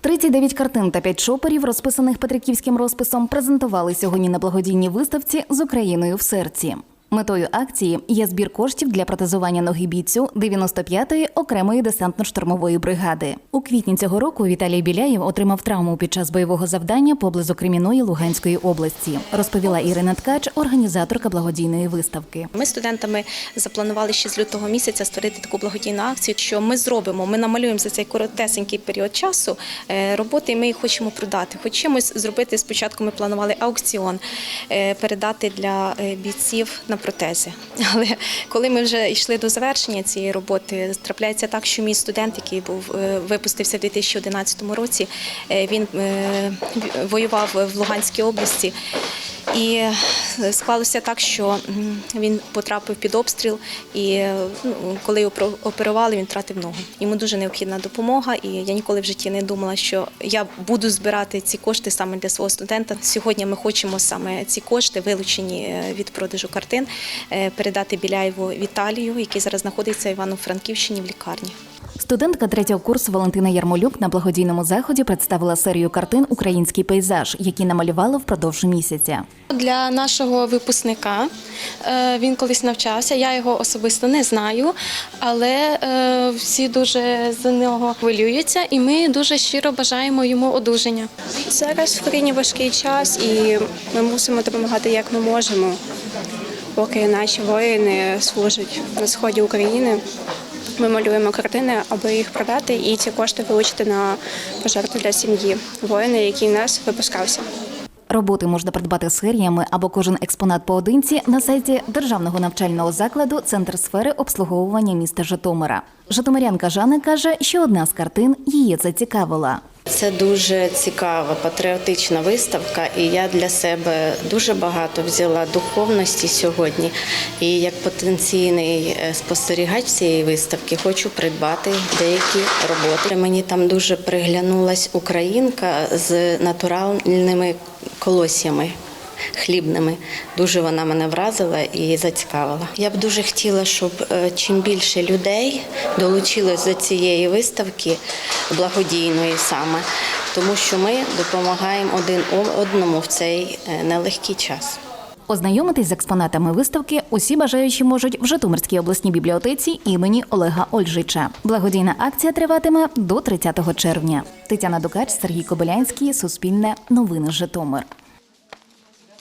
39 картин та 5 шоперів, розписаних петриківським розписом, презентували сьогодні на благодійній виставці з Україною в серці. Метою акції є збір коштів для протезування ноги бійцю 95-ї окремої десантно-штурмової бригади. У квітні цього року Віталій Біляєв отримав травму під час бойового завдання поблизу Креміної Луганської області, розповіла Ірина Ткач, організаторка благодійної виставки. Ми студентами запланували ще з лютого місяця створити таку благодійну акцію. Що ми зробимо? Ми намалюємо за цей коротесенький період часу е, роботи, і ми їх хочемо продати. Хоч чимось зробити. Спочатку ми планували аукціон, е, передати для е, бійців на протези. Але коли ми вже йшли до завершення цієї роботи, трапляється так, що мій студент, який був е, випустився в 2011 році, е, він е, воював в Луганській області. І е, склалося так, що він потрапив під обстріл, і ну, коли його оперували, він втратив ногу. Йому дуже необхідна допомога, і я ніколи в житті не думала, що я буду збирати ці кошти саме для свого студента. Сьогодні ми хочемо саме ці кошти, вилучені е, від продажу картин, е, передати Біляєву Віталію, який зараз знаходиться в Івано-Франківщині в лікарні. Студентка третього курсу Валентина Ярмолюк на благодійному заході представила серію картин Український пейзаж, які намалювала впродовж місяця. Для нашого випускника е, він колись навчався. Я його особисто не знаю, але е, всі дуже за нього хвилюються, і ми дуже щиро бажаємо йому одужання. Зараз в країні важкий час, і ми мусимо допомагати як ми можемо, поки наші воїни служать на сході України. Ми малюємо картини, аби їх продати, і ці кошти вилучити на пожертву для сім'ї воїна, який нас випускався. Роботи можна придбати серіями або кожен експонат поодинці на сайті державного навчального закладу Центр сфери обслуговування міста Житомира. Житомирянка Жанна каже, що одна з картин її зацікавила. Це дуже цікава патріотична виставка, і я для себе дуже багато взяла духовності сьогодні. І як потенційний е, спостерігач цієї виставки хочу придбати деякі роботи. Мені там дуже приглянулась українка з натуральними колосями. Хлібними дуже вона мене вразила і зацікавила. Я б дуже хотіла, щоб е, чим більше людей долучилось до цієї виставки благодійної саме, тому що ми допомагаємо один одному в цей е, нелегкий час. Ознайомитись з експонатами виставки усі бажаючі можуть в Житомирській обласній бібліотеці імені Олега Ольжича. Благодійна акція триватиме до 30 червня. Тетяна Дукач, Сергій Кобилянський, Суспільне, Новини Житомир.